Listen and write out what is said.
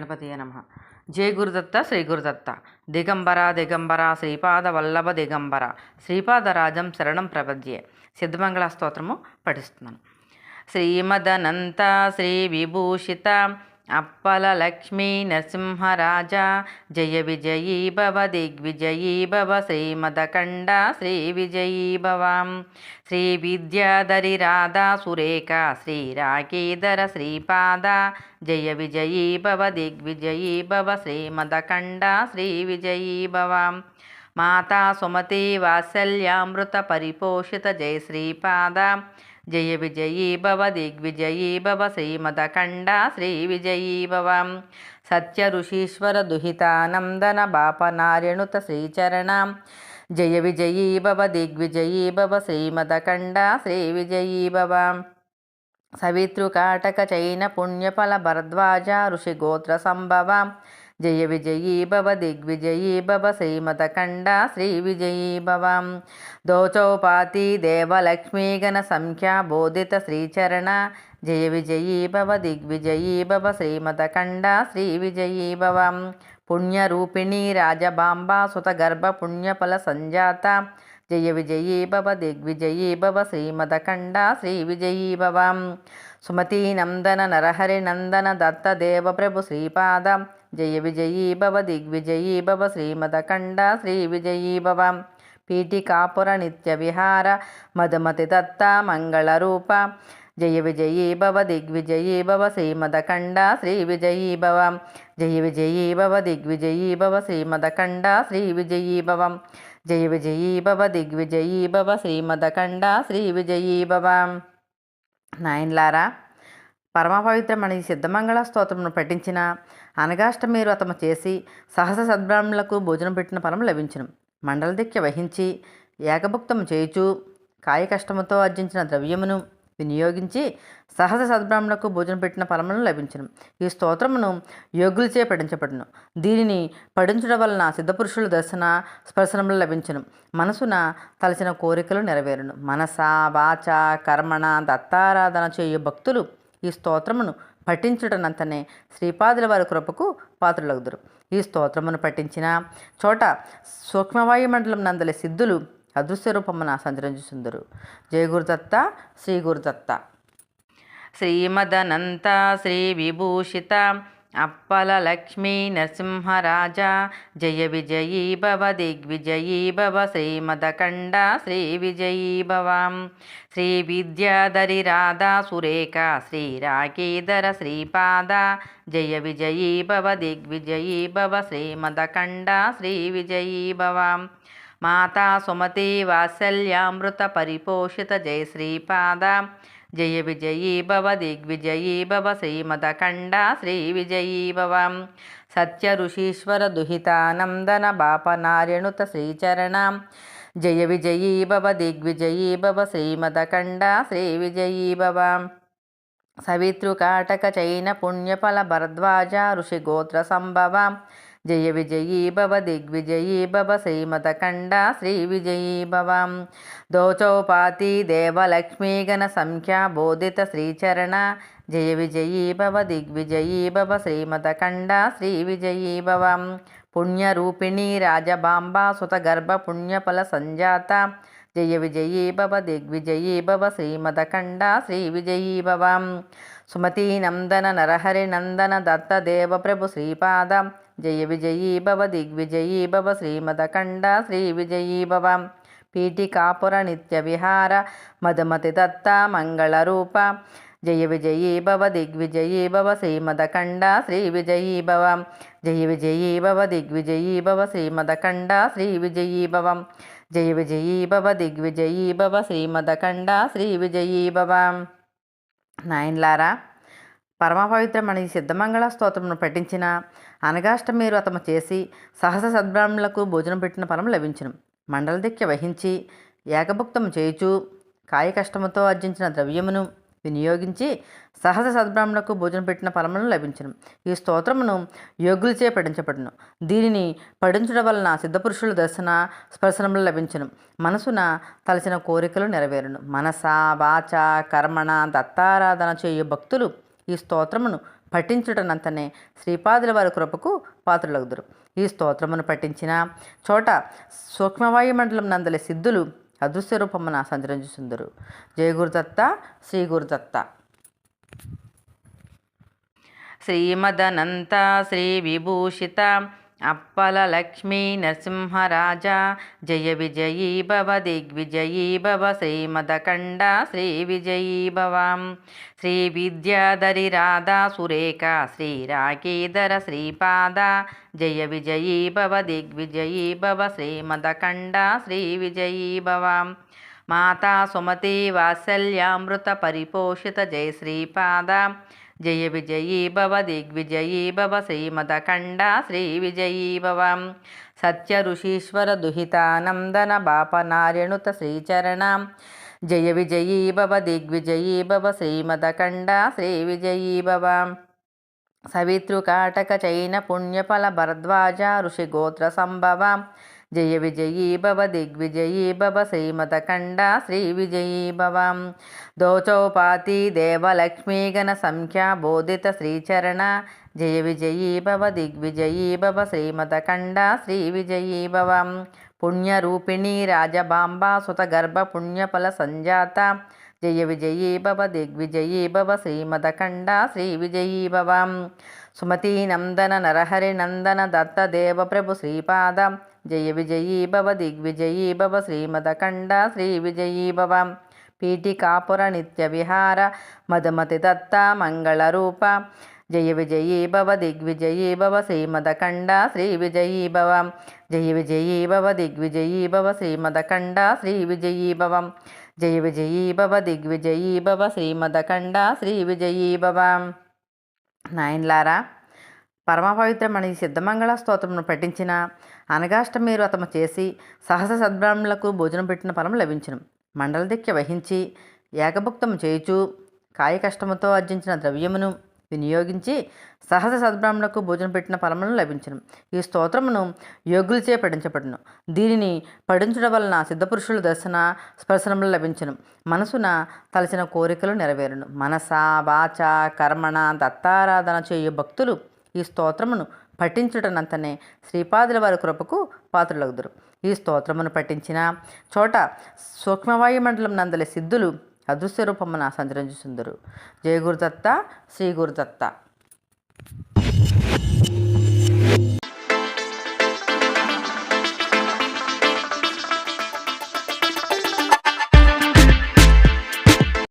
గణపతియే నమ. జయ గురుదత్త శ్రీ గురుదత్త. దిగంబర దిగంబర శ్రీపాద వల్లభ దిగంబర. శ్రీపాదరాజం శరణం ప్రపద్యే. సిద్ధమంగళ స్తోత్రము పఠిస్తున్నాను. శ్రీమదనంత శ్రీ విభూషిత అప్పల లక్ష్మీ నరసింహరాజ జయ విజయీ భవ దిగ్విజయీ భవ శ్రీమదకండ శ్రీ విజయీ భవాం. శ్రీ విద్యాధరి రాధా సురేఖ శ్రీ రాకేధర శ్రీపాద జయ విజయీ భవ దిగ్విజయీ భవ శ్రీమదకండ శ్రీ విజయీ భవాం. మాతా సుమతి వాత్సల్యామృత పరిపోషిత జయ శ్రీపాద జయ విజయీ భవ దిగ్విజయీ భవ శ్రీమదకండ శ్రీ విజయీ భవ. సత్య ఋషీశ్వర దుహితానందన బాపనార్యణుత శ్రీచరణ. జయ విజయీ భవ దిగ్విజయీ భవ శ్రీమదకండ శ్రీ విజయీ భవ. సవితృకాటక చైన పుణ్యఫల భరద్వాజ ఋషిగోత్ర సంభవ. జయ విజయీ భవ దిగ్విజయీ భవ శ్రీమదకండ శ్రీ విజయీ భవ దోచౌపాతి దేవలక్ష్మీ గణ సంఖ్యా బోధిత శ్రీచరణ జయ విజయీ భవ దిగ్విజయీ భవ శ్రీమదకండ శ్రీ విజయీ భవ పుణ్యరూపిణీ రాజబాంబా సుతగర్భ పుణ్యఫల సంజాత జయ విజయీ భవ దిగ్విజయీ భవ సుమతీ నందన నరహరి నందన దత్త దేవ ప్రభు శ్రీపాద. జయ విజయీ భవ దిగ్విజయీ భవ శ్రీమదఖండ శ్రీ విజయీ భవ. పీఠికాపుర నిత్య విహార మధుమతి దత్త మంగళరూప జయ విజయీ భవ దిగ్విజయీ భవ శ్రీమదఖండ శ్రీ విజయీ భవ. జయ విజయీ భవ దిగ్విజయీ భవ శ్రీమదఖండ శ్రీ విజయీ భవ. జయ విజయీ భవ దిగ్విజయీ భవ శ్రీమదఖండ శ్రీ విజయీ భవ. నాయన్లారా పరమ పవిత్రమణి సిద్ధమంగళ స్తోత్రమును పఠించిన అనగాష్టమి వ్రతము చేసి సహస సద్బ్రాహ్మణులకు భోజనం పెట్టిన ఫలం లభించును. మండల దిక్య వహించి ఏకభుక్తము చేయుచు కాయకష్టముతో ఆర్జించిన ద్రవ్యమును వినియోగించి సహజ సద్బ్రాహ్మణులకు భోజనం పెట్టిన ఫలములను లభించను. ఈ స్తోత్రమును యోగులచే పఠించబడును. దీనిని పఠించడం వలన సిద్ధపురుషుల దర్శన స్పర్శనములు లభించను. మనసున తలచిన కోరికలు నెరవేరును. మనస వాచ కర్మణ దత్తారాధన చేయు భక్తులు ఈ స్తోత్రమును పఠించుటనంతనే శ్రీపాదుల వారి కృపకు పాత్రులగుదురు. ఈ స్తోత్రమును పఠించిన చోట సూక్ష్మవాయు మండలం నందలి సిద్ధులు అదృశ్య రూపమున సంచరించుచుందరు జయ గురుదత్త శ్రీ గురుదత్త శ్రీమదనంత శ్రీ విభూషిత అప్పల లక్ష్మీ నరసింహరాజ జయ విజయీ భవ దిగ్విజయీ భవ శ్రీమదకండ శ్రీ విజయీ భవాం. శ్రీ విద్యాధరి రాధా సురేఖ శ్రీ రాకేధర శ్రీపాద జయ విజయీ భవ దిగ్విజయీ భవ శ్రీమదకండ శ్రీ విజయీ భవాం. మాతా సుమతి వాత్సల్యామృత పరిపోషిత జయ శ్రీపాద. జయ విజయీ భవ దిగ్విజయీ భవ శ్రీమదఖండ శ్రీ విజయీ భవ. సత్య ఋషీశ్వర దుహితానందన బాపనార్యణుత శ్రీచరణ. జయ విజయీ భవ దిగ్విజయీ భవ శ్రీమదఖండ శ్రీ విజయీ భవ. సవితృకాటక చైన పుణ్యఫల భరద్వాజ ఋషిగోత్ర సంభవ. జయ విజయీ భవ దిగ్విజయీ భవ శ్రీమత ఖండ శ్రీ విజయీ భవ. దోచౌపాతి దేవలక్ష్మీగణ సంఖ్యా బోధిత శ్రీచరణ. జయ విజయీ భవ దిగ్విజయీ భవ శ్రీమత ఖండ శ్రీ విజయీ భవ. పుణ్యరూపిణి రాజబాంబా సుతగర్భ పుణ్యఫల సంజాత. జయ విజయీ భవ దిగ్విజయీ భవ శ్రీమదకండ శ్రీ విజయీ భవ. సుమతీ నందన నరహరి నందన దత్త దేవ ప్రభు శ్రీపాద. జయ విజయీ భవ దిగ్విజయీ భవ శ్రీమదఖండ శ్రీ విజయీ భవ. పీఠికాపుర నిత్య విహార మధుమతి దత్త మంగళరూప జయ విజయీ భవ దిగ్విజయీ భవ శ్రీమదఖండ శ్రీ విజయీ భవ. జయ విజయీ భవ దిగ్విజయీ భవ శ్రీమదఖండ శ్రీ విజయీ భవ. జయ విజయీ భవ దిగ్విజయీ భవ శ్రీమదఖండ శ్రీ విజయీ భవ. నాయన్లారా పరమపవిత్రమణి సిద్ధమంగళ స్తోత్రమును పఠించిన అనగాష్టమి వ్రతము చేసి సహస సద్బ్రాహ్మణులకు భోజనం పెట్టిన ఫలం లభించును. మండల దిక్య వహించి ఏకభుక్తము చేయుచు కాయకష్టముతో ఆర్జించిన ద్రవ్యమును వినియోగించి సహజ సద్బ్రాహ్మణులకు భోజనం పెట్టిన ఫలములను లభించను. ఈ స్తోత్రమును యోగులచే పఠించబడును. దీనిని పఠించడం వలన సిద్ధపురుషుల దర్శన స్పర్శనములు లభించను. మనసున తలచిన కోరికలు నెరవేరును. మనస వాచ కర్మణ దత్తారాధన చేయు భక్తులు ఈ స్తోత్రమును పఠించుటనంతనే శ్రీపాదుల వారి కృపకు పాత్రలగుదురు. ఈ స్తోత్రమును పఠించిన చోట సూక్ష్మవాయు మండలం నందలి సిద్ధులు అదృశ్య రూపమున సంచరించుచుందరు. జయ గురుదత్త శ్రీ గురుదత్త. శ్రీమదనంత శ్రీ విభూషిత అప్పల లక్ష్మీ నరసింహరాజ జయ విజయీ భవ దిగ్విజయీ భవ శ్రీమదకండ శ్రీ విజయీ భవ. శ్రీ విద్యాధరి రాధా సురేఖ శ్రీ రాకీధర శ్రీపాద జయ విజయీ భవ దిగ్విజయీ భవ శ్రీమదకండ శ్రీ విజయీ భవ. మాతా సుమతి వాత్సల్యామృత పరిపోషిత జయ శ్రీపాద జయ విజయీ భవ దిగ్విజయీ భవ శ్రీమదఖండ శ్రీ విజయీ భవ. సత్య ఋషీశ్వర దుహితానందన బాపనార్యణుత శ్రీచరణ. జయ విజయీ భవ దిగ్విజయీ భవ శ్రీమదఖండ శ్రీ విజయీ భవ. సవితృకాటక చైన పుణ్యఫల భరద్వాజ ఋషిగోత్ర సంభవ. జయ విజయీ భవ దిగ్విజయీ భవ శ్రీమత ఖండ శ్రీ విజయీ భవ. దోచౌపాతి దేవలక్ష్మీగణ సంఖ్యా బోధిత శ్రీచరణ. జయ విజయీ భవ దిగ్విజయీ భవ శ్రీమదకండ శ్రీ విజయీ భవ. పుణ్యరూపిణి రాజబాంబ సుతగర్భ పుణ్యఫల సంజాత. జయ విజయీ భవ దిగ్విజయీ భవ శ్రీమదఖండ శ్రీ విజయీ భవ. సుమతీ నందన నరహరి నందన దత్తదేవ ప్రభు శ్రీపాద. జయ విజయీ భవ దిగ్విజయీ భవ శ్రీమదఖండ శ్రీ విజయీ భవ. పీఠికాపుర నిత్య విహార మధుమతి దత్త మంగళరూప జయ విజయీ భవ దిగ్విజయీ భవ శ్రీమదఖండ శ్రీ విజయీ భవ. జయ విజయీ భవ దిగ్విజయీ భవ శ్రీమదఖండ శ్రీ విజయీ భవం. జయ విజయీ భవ దిగ్విజయీ భవ శ్రీమదఖండ శ్రీ విజయీ భవ. నాయన్లారా పరమపవిత్రమణి సిద్ధమంగళ స్తోత్రమును పఠించిన అనగాష్టమి వ్రతము చేసి సహస సద్బ్రాహ్మణులకు భోజనం పెట్టిన ఫలం లభించను. మండల దిక్య వహించి ఏకభుక్తము చేయుచు కాయ కష్టముతో ఆర్జించిన ద్రవ్యమును వినియోగించి సహజ సద్బ్రాహ్మణులకు భోజనం పెట్టిన ఫలములను లభించను. ఈ స్తోత్రమును యోగులచే పఠించబడును. దీనిని పఠించడం వలన సిద్ధపురుషుల దర్శన స్పర్శనములు లభించను. మనసున తలచిన కోరికలు నెరవేరును. మనస వాచ కర్మణ దత్తారాధన చేయు భక్తులు ఈ స్తోత్రమును పఠించుటనంతనే శ్రీపాదుల వారి కృపకు పాత్రలగుదురు. ఈ స్తోత్రమును పఠించిన చోట సూక్ష్మవాయు మండలం నందలి సిద్ధులు అదృశ్య రూపమున సంచరించుచుందరు. జయ గురుదత్త శ్రీ గురుదత్త